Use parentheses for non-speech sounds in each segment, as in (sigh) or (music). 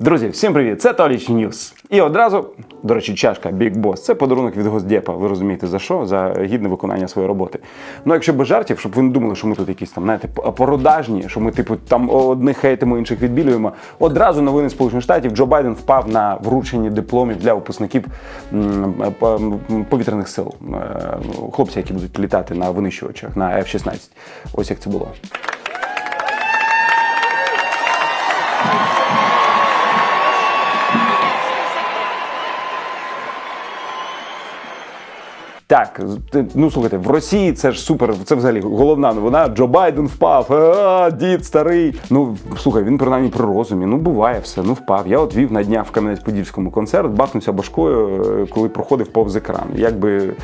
Друзі, всім привіт! Це Толіч Ньюс. І одразу, до речі, чашка Big Boss. Це подарунок від Госдепа. Ви розумієте за що? За гідне виконання своєї роботи. Ну, якщо без жартів, щоб ви не думали, що ми тут якісь там, знаєте, породажні, що ми, типу, там одних хейтимо, інших відбілюємо. Одразу новини Сполучених Штатів Джо Байден впав на врученні дипломів для випускників повітряних сил. Е, Хлопці, які будуть літати на винищувачах на F-16. Ось як це було. Так, ну слухайте, в Росії це ж супер, це взагалі головна новина. Джо Байден впав, а, дід старий. Ну слухай, він принаймні при розумі. Ну буває все. Ну впав. Я от вів на днях в Кам'янець-Подільському концерт, бахнувся башкою, е, коли проходив повз екран. Якби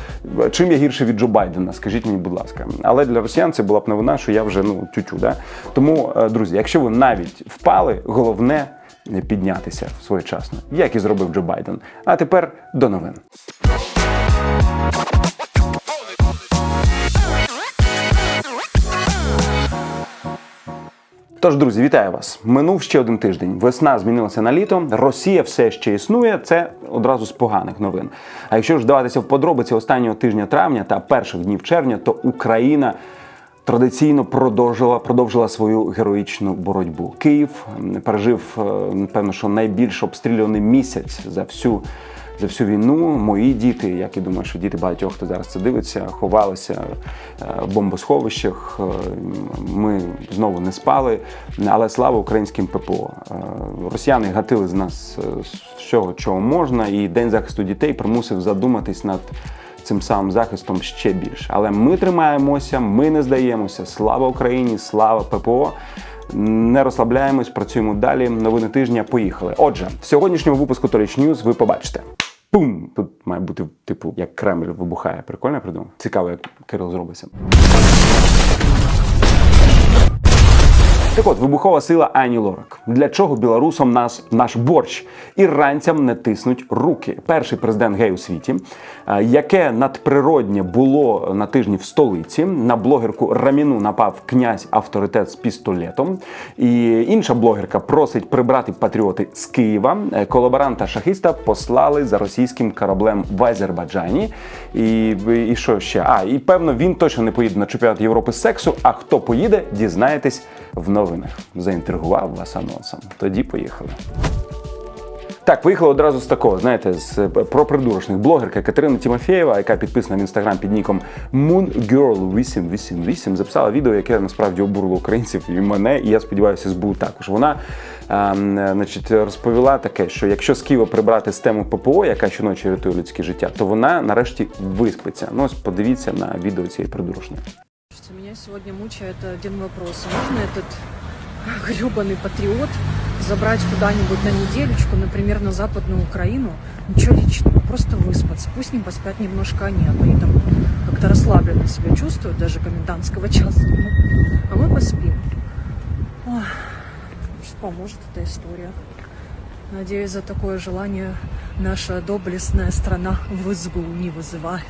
чим я гірше від Джо Байдена? Скажіть мені, будь ласка. Але для росіян це була б новина, що я вже ну тютю. Да? Тому, е, друзі, якщо ви навіть впали, головне не піднятися своєчасно, як і зробив Джо Байден. А тепер до новин. Тож, друзі, вітаю вас. Минув ще один тиждень. Весна змінилася на літо. Росія все ще існує. Це одразу з поганих новин. А якщо ж вдаватися в подробиці останнього тижня травня та перших днів червня, то Україна. Традиційно продовжила продовжила свою героїчну боротьбу. Київ пережив е, напевно, що найбільш обстрілюваний місяць за всю за всю війну. Мої діти, як і думаю, що діти багатьох, хто зараз це дивиться, ховалися е, в бомбосховищах. Е, Ми знову не спали. Але слава українським ППО. Е, Росіяни гатили з нас всього, чого можна, і День захисту дітей примусив задуматись над цим самим захистом ще більше. Але ми тримаємося, ми не здаємося. Слава Україні, слава ППО. Не розслабляємось, працюємо далі. Новини тижня поїхали. Отже, в сьогоднішньому випуску Торіч Ньюз ви побачите. Пум! Тут має бути, типу, як Кремль вибухає. Прикольно я придумав. Цікаво, як Кирил зробиться. Так от, вибухова сила Ані Лорак. Для чого білорусам нас наш борщ? Іранцям не тиснуть руки. Перший президент гей у світі, е, яке надприроднє було на тижні в столиці. На блогерку Раміну напав князь авторитет з пістолетом. І інша блогерка просить прибрати патріоти з Києва. Е, Колаборанта шахіста послали за російським кораблем в Азербайджані. І, і що ще? А, і певно, він точно не поїде на чемпіонат Європи з сексу. А хто поїде, дізнаєтесь в новинах. Заінтригував вас анонсом. Тоді поїхали. Так, поїхали одразу з такого, знаєте, з е, про придурочних блогерка Катерина Тімофєєва, яка підписана в інстаграм під ніком MoonGirl888, записала відео, яке насправді обурило українців і мене, і я сподіваюся, СБУ також. Вона ем, е, значить, розповіла таке, що якщо з Києва прибрати систему ППО, яка щоночі рятує людське життя, то вона нарешті виспиться. Ну ось подивіться на відео цієї придурочної. Меня сегодня мучает один вопрос. Можно этот гребаный патриот забрать куда-нибудь на неделечку, например, на Западную Украину? Ничего личного, просто выспаться. Пусть не поспят немножко они, а они там как-то расслабленно себя чувствуют, даже комендантского (laughs) часа. А мы поспим. Ой, может, поможет эта история. Надеюсь, за такое желание наша доблестная страна в СБУ не вызывает,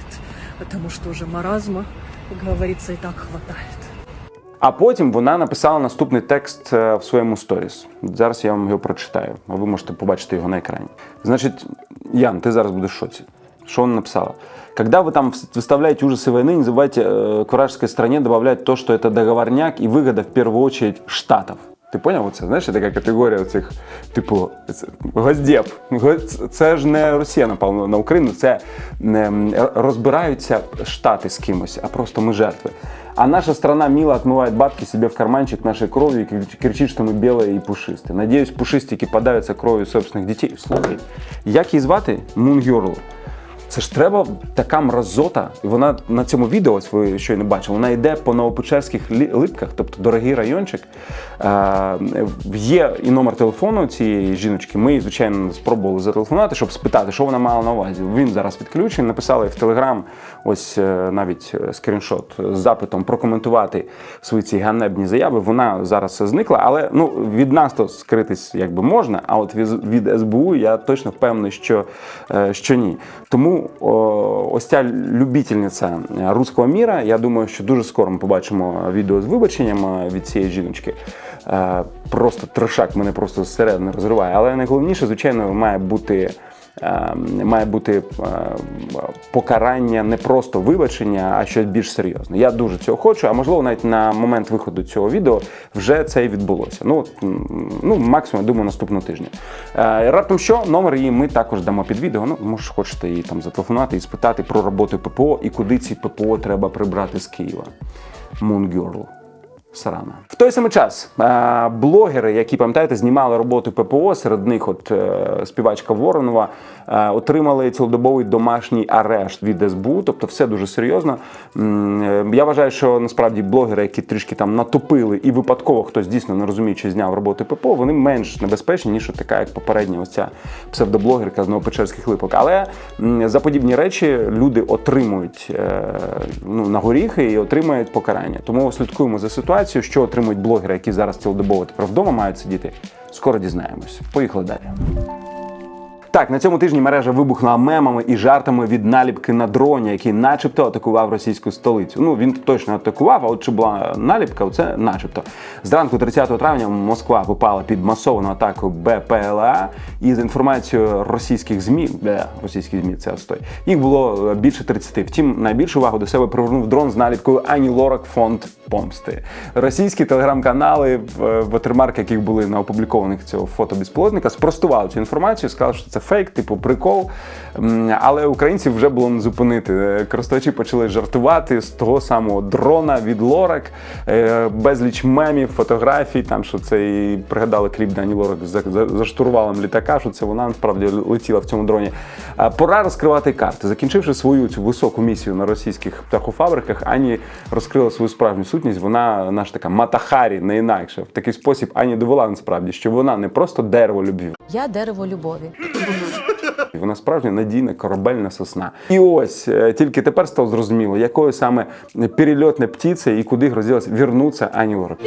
потому что уже маразма, как говорится, и так хватает. А потім вона написала наступний текст е, в своєму сторіс. Зараз я вам його прочитаю, а ви можете побачити його на екрані. Значить, Ян, ти зараз будеш в шоці. Что она написала? Когда вы там выставляете ужасы войны, не забывайте э, к вражеской стране добавлять то, что это договорняк и выгода в первую очередь штатов. Ти поняв оце? Знаєш, така категорія цих, типу, це- Госдеп. Го- Це ж не Росія напала на Україну, це не м, розбираються штати з кимось, а просто ми жертви. А наша страна мило отмывает бабки себе в карманчик нашей кровью и крич- кричит, что мы белые и пушистые. Надеюсь, пушистики подавятся кровью собственных детей. Слухай, як її звати? Мунгюрл. Це ж треба така мразота, і вона на цьому відео, ось ви щойно бачили, вона йде по Новопечерських лі- липках, тобто дорогий райончик. Е, є і номер телефону цієї жіночки. Ми, звичайно, спробували зателефонувати, щоб спитати, що вона мала на увазі. Він зараз відключений. Написали в Телеграм ось е, навіть е, скріншот з запитом прокоментувати свої ці ганебні заяви. Вона зараз зникла, але ну від нас то скритись якби можна. А от від, СБУ я точно впевнений, що, що ні. Тому ось ця любительниця руського міра. Я думаю, що дуже скоро ми побачимо відео з вибаченням від цієї жіночки. Е, просто трешак мене просто зсередини розриває. Але найголовніше, звичайно, має бути. е, Має бути е, покарання не просто вибачення, а щось більш серйозне. Я дуже цього хочу, а можливо, навіть на момент виходу цього відео вже це і відбулося. Ну, ну максимум, я думаю, наступного тижня. Раптом що номер її ми також дамо під відео. Ну, може, хочете її там зателефонувати і спитати про роботу ППО і куди ці ППО треба прибрати з Києва. Moon Girl. Сарана. В той самий час е, блогери, які пам'ятаєте, знімали роботу ППО, серед них от е, співачка Воронова, е, отримали цілодобовий домашній арешт від СБУ, тобто все дуже серйозно. Я вважаю, що насправді блогери, які трішки там натопили, і випадково хтось дійсно не розуміючи зняв роботу ППО, вони менш небезпечні, ніж така, як попередня ось ця псевдоблогерка з Новопечерських липок. Але за подібні речі люди отримують ну, на горіхи і отримують покарання. Тому слідкуємо за ситуацією, що отримують блогери, які зараз цілодобово тепер вдома мають сидіти. Скоро дізнаємось. Поїхали далі. Так, на цьому тижні мережа вибухнула мемами і жартами від наліпки на дроні, який начебто атакував російську столицю. Ну він точно атакував, а от чи була наліпка, це начебто. Зранку 30 травня Москва попала під масовану атаку БПЛА. І за інформацією російських змі, де російські змі це отстой, їх було е, більше 30. Втім, найбільшу увагу до себе привернув дрон з наліпкою Ані Лорак фонд помсти. Російські телеграм-канали, в- ватермарки, яких були на опублікованих цього фото безпілотника, спростували цю інформацію, сказали, що це фейк, типу прикол. Але українців вже було не зупинити. Е, Користувачі почали жартувати з того самого дрона від Лорак, Е, безліч мемів, фотографій. Там що це і пригадали кліп Дані Лорак за, за, за штурвалом літака, що це вона насправді летіла в цьому дроні. Пора розкривати карти. Закінчивши свою цю високу місію на російських птахофабриках, Ані розкрила свою справжню сутність. Вона наш така матахарі, не інакше. В такий спосіб Ані довела насправді, що вона не просто дерево любві, Я дерево любові. вона справжня надійна корабельна сосна. І ось е, тільки тепер стало зрозуміло, якою саме перельотна птиця і куди грозилась вернуться Ані Лорак.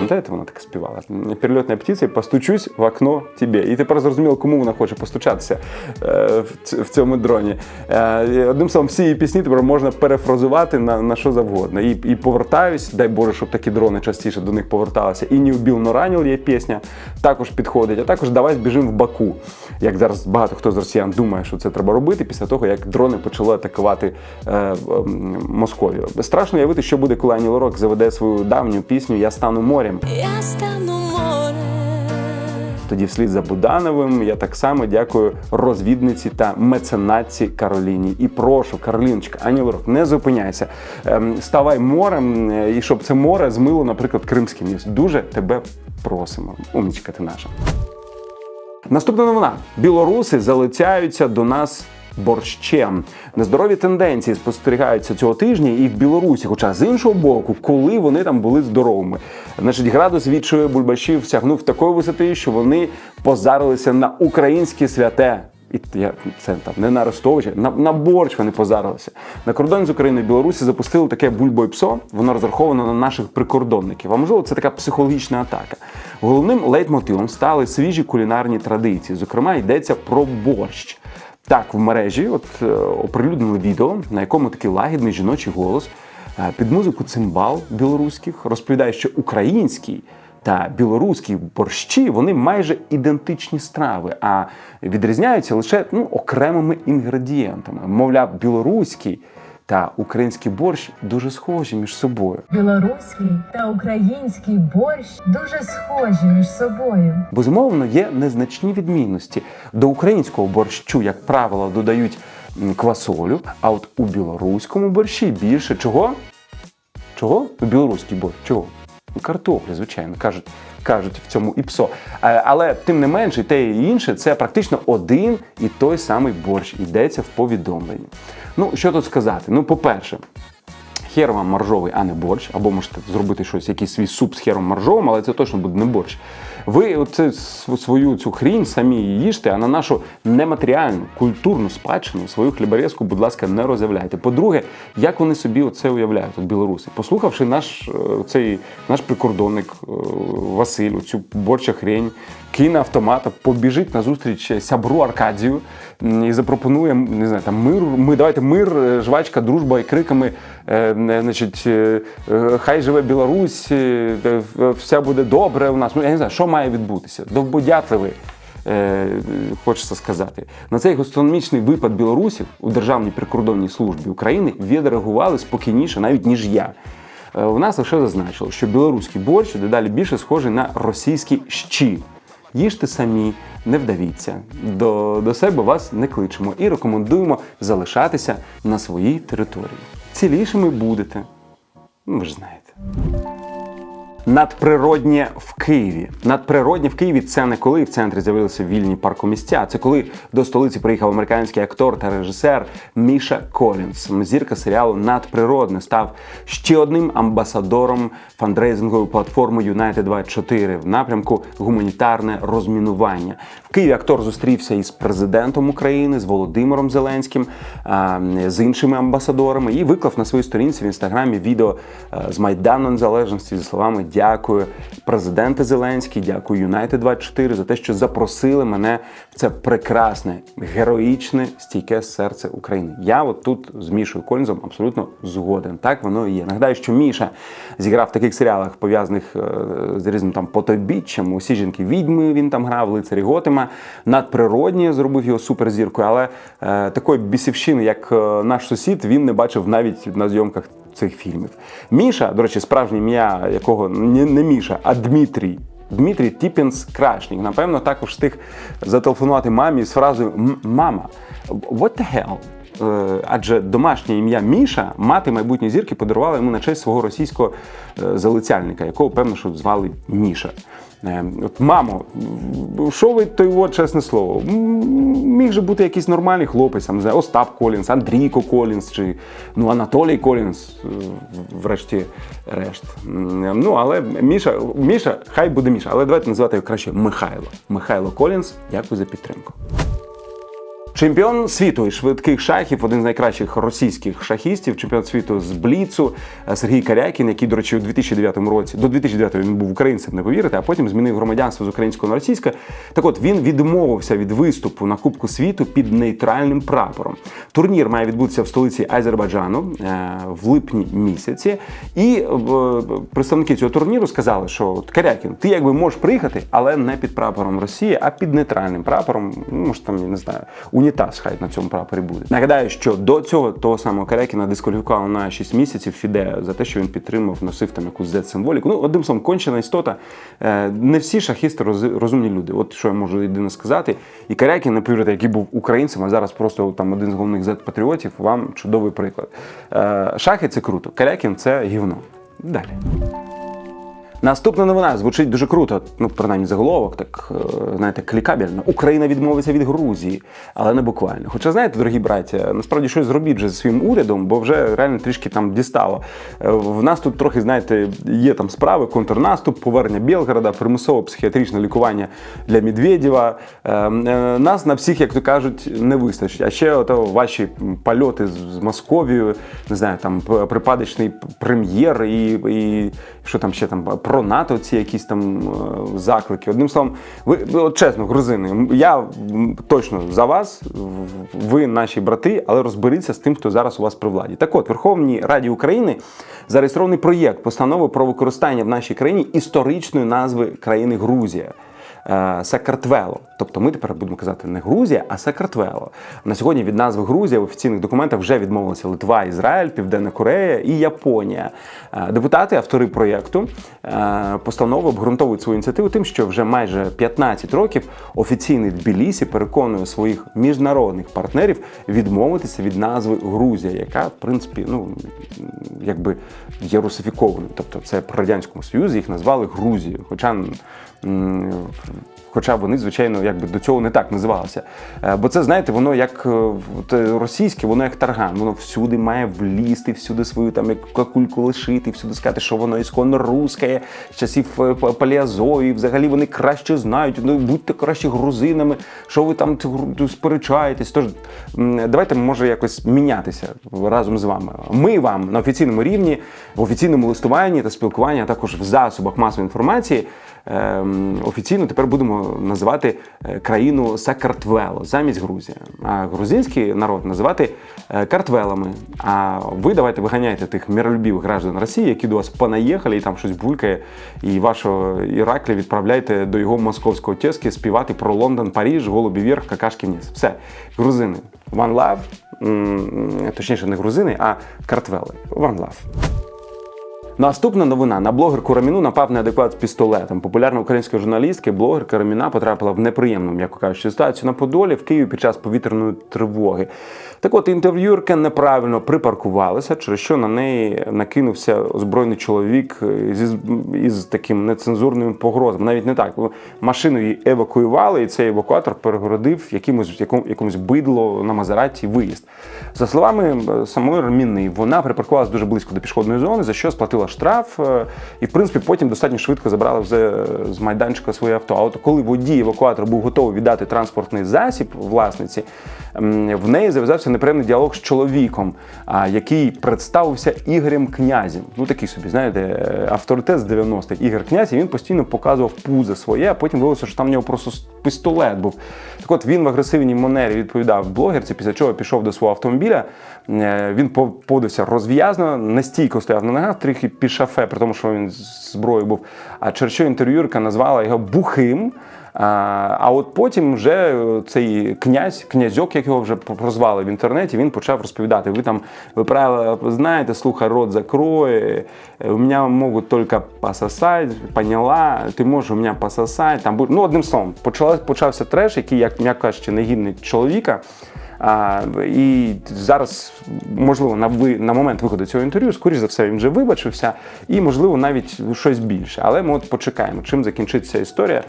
Пам'ятаєте, вона так співала? Перельотна птиця, постучусь в окно тебе. І тепер зрозуміло, кому вона хоче постучатися е, в цьому дроні. Е, Одним словом, всі її пісні тепер можна перефразувати на, на що завгодно. І, і повертаюсь, дай Боже, щоб такі дрони частіше до них поверталися. І «Не вбив, но ранив» є пісня, також підходить. А також давай збіжимо в Баку. Як зараз багато хто з росіян думає, що це треба робити після того, як дрони почали атакувати е, м, Московію. Страшно уявити, що буде, коли Ані Лорак заведе свою давню пісню Я стану морем. Я стану морем. Тоді, вслід за Будановим, я так само дякую розвідниці та меценатці Кароліні. І прошу, Кароліночка, Ані Лорак, не зупиняйся. Ем, ставай морем, е, і щоб це море змило, наприклад, Кримський міст. Дуже тебе просимо. Умнічка ти наша. Наступна новина: білоруси залицяються до нас. Борщем нездорові тенденції спостерігаються цього тижня і в Білорусі. Хоча з іншого боку, коли вони там були здоровими, значить градус відчує бульбашів сягнув такої висоти, що вони позарилися на українське святе. І я це там не на Арестовича, на, на борщ вони позарилися. На кордоні з Україною Білорусі запустили таке бульбо і псо. Воно розраховано на наших прикордонників. А можливо, це така психологічна атака. Головним лейтмотивом стали свіжі кулінарні традиції. Зокрема, йдеться про борщ. Так, в мережі от е, оприлюднили відео, на якому такий лагідний жіночий голос е, під музику цимбал білоруських розповідає, що український та білоруський борщі вони майже ідентичні страви, а відрізняються лише ну, окремими інгредієнтами. Мовляв, білоруський та український борщ дуже схожі між собою. Білоруський та український борщ дуже схожі між собою. Безумовно, є незначні відмінності. До українського борщу, як правило, додають квасолю, а от у білоруському борщі більше чого? Чого? У білоруський борщ. Чого? Картоплі, звичайно, кажуть, кажуть в цьому і псо. Е, Але тим не менше, те і інше це практично один і той самий борщ. Йдеться в повідомленні. Ну, що тут сказати? Ну, по-перше, хер вам маржовий, а не борщ, або можете зробити щось, якийсь свій суп з хером маржовим, але це точно буде не борщ. Ви оце свою цю хрінь самі їжте, а на нашу нематеріальну культурну спадщину свою хліборезку, будь ласка, не розявляйте. По-друге, як вони собі це уявляють, от білоруси, послухавши наш е, цей наш прикордонник е, Василь, цю борча хрень, кине автомата, побіжить на зустріч сябру Аркадію і запропонує не знаю, там мир. Ми давайте мир, е, жвачка, дружба і криками. е, Значить, е, е, хай живе Білорусь, е, е, все буде добре у нас. Ну я не знаю, що має відбутися. Довбодятливий. Е, хочеться сказати, на цей гастрономічний випад білорусів у Державній прикордонній службі України відреагували спокійніше, навіть ніж я. Е, У нас лише зазначило, що білоруський борщ дедалі більше схожий на російські щі. Їжте самі, не вдавіться. До, до себе вас не кличемо і рекомендуємо залишатися на своїй території. Цілішими будете. Ну, ви ж знаєте. Надприроднє в Києві. Надприроднє в Києві це не коли в центрі з'явилися вільні паркомісця, це коли до столиці приїхав американський актор та режисер Міша Колінс. Зірка серіалу Надприродне став ще одним амбасадором фандрейзингової платформи United 24 в напрямку гуманітарне розмінування. В Києві актор зустрівся із президентом України, з Володимиром Зеленським, з іншими амбасадорами і виклав на своїй сторінці в інстаграмі відео е, з Майдану Незалежності зі словами Дякую, президенте Зеленський, дякую United 24 за те, що запросили мене в це прекрасне, героїчне, стійке серце України. Я от тут з Мішою Колінзом абсолютно згоден. Так воно і є. Нагадаю, що Міша зіграв в таких серіалах, пов'язаних е, з різним там потобіччям. Усі жінки відьми він там грав, лицарі Готема. Надприродні зробив його суперзіркою, але е, такої бісівщини, як е, наш сусід, він не бачив навіть на зйомках цих фільмів. Міша, до речі, справжнє ім'я якого не, не Міша, а Дмитрій. Дмитрій Тіпінс Крашнік. Напевно, також встиг зателефонувати мамі з фразою Мама, what the hell? Е, Адже домашнє ім'я Міша, мати майбутньої зірки, подарувала йому на честь свого російського е, залицяльника, якого певно, що звали Міша. Е, мамо, що ви той от, чесне слово? Міг же бути якийсь нормальний хлопець, там, не Остап Колінс, Андрійко Колінс чи ну, Анатолій Колінс, е, врешті решт. Ну, але Міша, Міша, хай буде Міша, але давайте називати його краще Михайло. Михайло Колінс, дякую за підтримку. Чемпіон світу із швидких шахів, один з найкращих російських шахістів, чемпіон світу з Бліцу е, Сергій Карякін, який, до речі, у 2009 році до 2009 він був українцем, не повірите, а потім змінив громадянство з українського на російське. Так от він відмовився від виступу на Кубку світу під нейтральним прапором. Турнір має відбутися в столиці Азербайджану е, в липні місяці. І е, представники цього турніру сказали, що Карякін, ти якби можеш приїхати, але не під прапором Росії, а під нейтральним прапором. Ну, може, там я не знаю, унітаз хай на цьому прапорі буде. Нагадаю, що до цього того самого Карякіна дискваліфікували на 6 місяців Фіде за те, що він підтримав, носив там якусь Z-символіку. Ну, одним словом, кончена істота. Е, Не всі шахісти розумні люди. От що я можу єдине сказати. І Карякін, повірте, який був українцем, а зараз просто там один з головних Z-патріотів, вам чудовий приклад. Е, Шахи це круто. Карякін це гівно. Далі. Наступна новина звучить дуже круто. Ну, принаймні заголовок, так е, знаєте, клікабельно. Україна відмовиться від Грузії, але не буквально. Хоча знаєте, дорогі браття, насправді щось зробіть вже зі своїм урядом, бо вже реально трішки там дістало. Е, В нас тут трохи, знаєте, є там справи, контрнаступ, повернення Білгорода, примусове психіатричне лікування для Медведєва. Е, е, Нас на всіх, як то кажуть, не вистачить. А ще ото ваші польоти з Московією, не знаю, там припадочний прем'єр і, і що там ще там про НАТО, ці якісь там е, заклики. Одним словом, ви, ви от чесно, грузини, я точно за вас, ви наші брати, але розберіться з тим, хто зараз у вас при владі. Так от, Верховній Раді України зареєстрований проєкт постанови про використання в нашій країні історичної назви країни Грузія. Е, Сакартвело. Тобто ми тепер будемо казати не Грузія, а Сакартвело. На сьогодні від назви Грузія в офіційних документах вже відмовилися Литва, Ізраїль, Південна Корея і Японія. Е, Депутати, автори проєкту е, постанови обґрунтовують свою ініціативу тим, що вже майже 15 років офіційний Тбілісі переконує своїх міжнародних партнерів відмовитися від назви Грузія, яка в принципі ну якби є русифікованою. Тобто це при радянському союзі їх назвали Грузією. Хоча Хоча вони, звичайно, якби до цього не так називалися. Е, Бо це, знаєте, воно як е, е, російське, воно як тарган. Воно всюди має влізти, всюди свою там як какульку лишити, всюди сказати, що воно ісконно русське, з часів П- Палеозою, взагалі вони краще знають. Ну будьте краще грузинами, що ви там сперечаєтесь. Тож давайте може якось мінятися разом з вами. Ми вам на офіційному рівні, в офіційному листуванні та спілкуванні, а також в засобах масової інформації. Ем, Офіційно тепер будемо називати е, країну Сакартвело замість Грузія. А грузинський народ називати е, картвелами. А ви давайте виганяйте тих миролюбивих граждан Росії, які до вас понаїхали і там щось булькає, і вашого Іракля відправляйте до його московського тезки співати про Лондон, Паріж, голубі вверх, какашки вниз. Все, грузини. One love, точніше, не грузини, а картвели. One love. Наступна новина на блогерку Раміну напав неадекват з пістолетом. Популярна українська журналістка, блогерка Раміна потрапила в неприємну, м'яко кажучи, ситуацію на Подолі в Києві під час повітряної тривоги. Так от інтерв'юрка неправильно припаркувалася, через що на неї накинувся озброєний чоловік зі із таким нецензурними погрозами. Навіть не так. Машину її евакуювали, і цей евакуатор перегородив якимось якому, якомусь бидло на Мазераті виїзд. За словами е, самої Раміни, вона припаркувалася дуже близько до пішохідної зони, за що сплатила штраф, е, і в принципі потім достатньо швидко забрала вже з майданчика своє авто. А от коли водій евакуатора був готовий віддати транспортний засіб власниці, в неї зав'язався неприємний діалог з чоловіком, який представився Ігорем Князем. Ну такий собі, знаєте, е, авторитет з 90-х. Ігор Князь, і він постійно показував пузе своє, а потім виявилося, що там в нього просто пістолет був. Так от він в агресивній манері відповідав блогерці, після чого пішов до свого автомобіля. Е, Він по- поводився розв'язно, нестійко стояв на ногах, трохи під шафе, при тому, що він з зброєю був. А через інтерв'юрка назвала його бухим. А, от потім вже цей князь, князьок, як його вже прозвали в інтернеті, він почав розповідати. Ви там ви правила знаєте, слухай, рот закрой, у мене можуть тільки пососать, поняла, ти можеш у мене пососать. Там, бу- ну, одним словом, почався треш, який, як м'яко кажучи, не гідний чоловіка. А, і зараз, можливо, на ви на момент виходу цього інтерв'ю, скоріш за все, він вже вибачився, і можливо навіть щось більше. Але ми от почекаємо, чим закінчиться історія.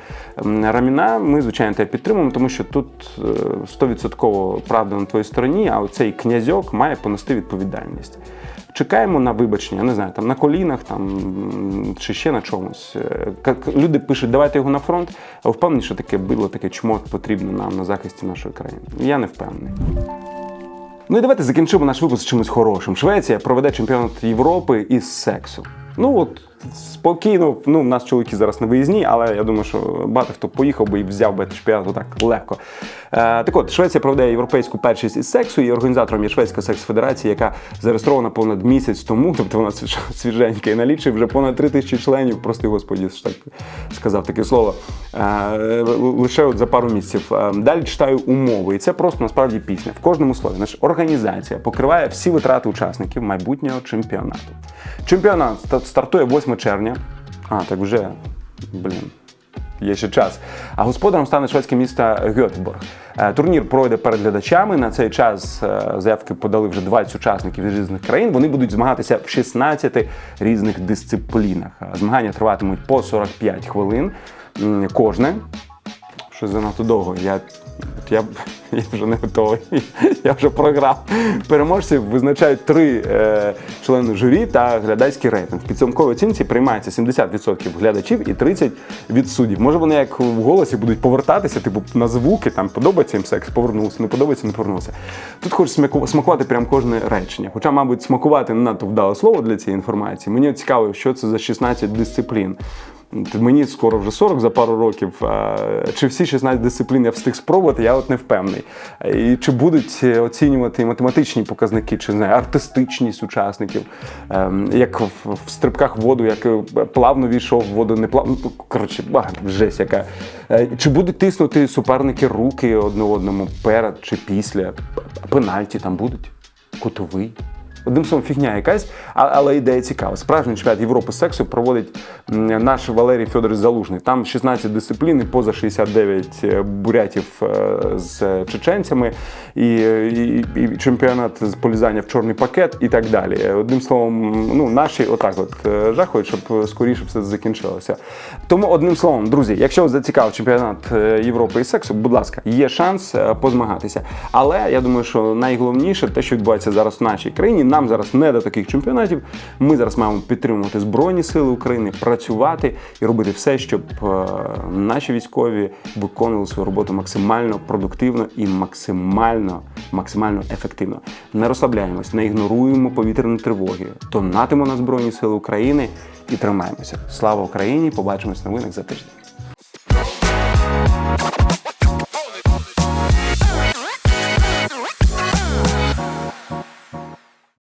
Раміна, ми звичайно тебе підтримуємо, тому що тут е, стовідсотково правда на твоїй стороні, а оцей князьок має понести відповідальність. Чекаємо на вибачення, не знаю, там на колінах там, чи ще на чомусь. Е, Люди пишуть, давайте його на фронт, а впевнені, що таке бидло, таке чмо потрібно нам на захисті нашої країни. Я не впевнений. Ну і давайте закінчимо наш випуск чимось хорошим. Швеція проведе чемпіонат Європи із сексу. Ну от спокійно, ну в нас чоловіки зараз не виїзні, але я думаю, що багато хто поїхав би і взяв би чемпіонат так легко. Е, так от, Швеція проведе європейську першість із сексу, і організатором є Шведська секс-федерація, яка зареєстрована понад місяць тому, (laughs) тобто вона свіженька і налічує вже понад три тисячі членів. Прости господі, що так сказав таке слово. Е, лише от за пару місяців. Е, Далі читаю умови, і це просто насправді пісня. В кожному слові. Значить, організація покриває всі витрати учасників майбутнього чемпіонату. Чемпіонат стартує 8 червня. А, так вже, блін. Є ще час. А господарем стане шведське місто Гьотеборг. Е, Турнір пройде перед глядачами. На цей час е, заявки подали вже 20 учасників з різних країн. Вони будуть змагатися в 16 різних дисциплінах. Е, Змагання триватимуть по 45 хвилин кожне. Щось занадто довго. Я, я, я вже не готовий. (laughs) Я вже програв. Переможців визначають три е, члени журі та глядацький рейтинг. В підсумковій оцінці приймається 70% глядачів і 30% від суддів. Може вони як в голосі будуть повертатися, типу на звуки, там подобається їм секс, повернувся, не подобається, не повернувся. Тут смаку- смакувати прям кожне речення. Хоча, мабуть, смакувати не надто вдале слово для цієї інформації. Мені цікаво, що це за 16 дисциплін. Мені скоро вже 40 за пару років. Чи всі 16 дисциплін я встиг спробувати, я от не впевнений. І чи будуть оцінювати математичні показники, чи не артистичність учасників, Ем, як в, стрибках воду, як е, плавно війшов в воду, не плавно. Ну, Коротше, жесть яка. Е, Чи будуть тиснути суперники руки одне одному перед чи після? Пенальті там будуть? Кутовий? Одним словом, фігня якась, але ідея цікава. Справжній чемпіонат Європи сексу проводить наш Валерій Федорович Залужний. Там 16 дисциплін, і поза 69 е, бурятів е, з чеченцями, і, і, і чемпіонат з полізання в чорний пакет і так далі. Одним словом, ну наші отак от е, жахують, щоб скоріше все закінчилося. Тому одним словом, друзі, якщо вас зацікавив чемпіонат Європи із сексу, будь ласка, є шанс позмагатися. Але я думаю, що найголовніше те, що відбувається зараз в нашій країні, нам зараз не до таких чемпіонатів. Ми зараз маємо підтримувати Збройні Сили України, працювати і робити все, щоб е, наші військові виконували свою роботу максимально продуктивно і максимально, максимально ефективно. Не розслабляємось, не ігноруємо повітряні тривоги, донатимо на Збройні Сили України і тримаємося. Слава Україні! Побачимось в новинах за тиждень.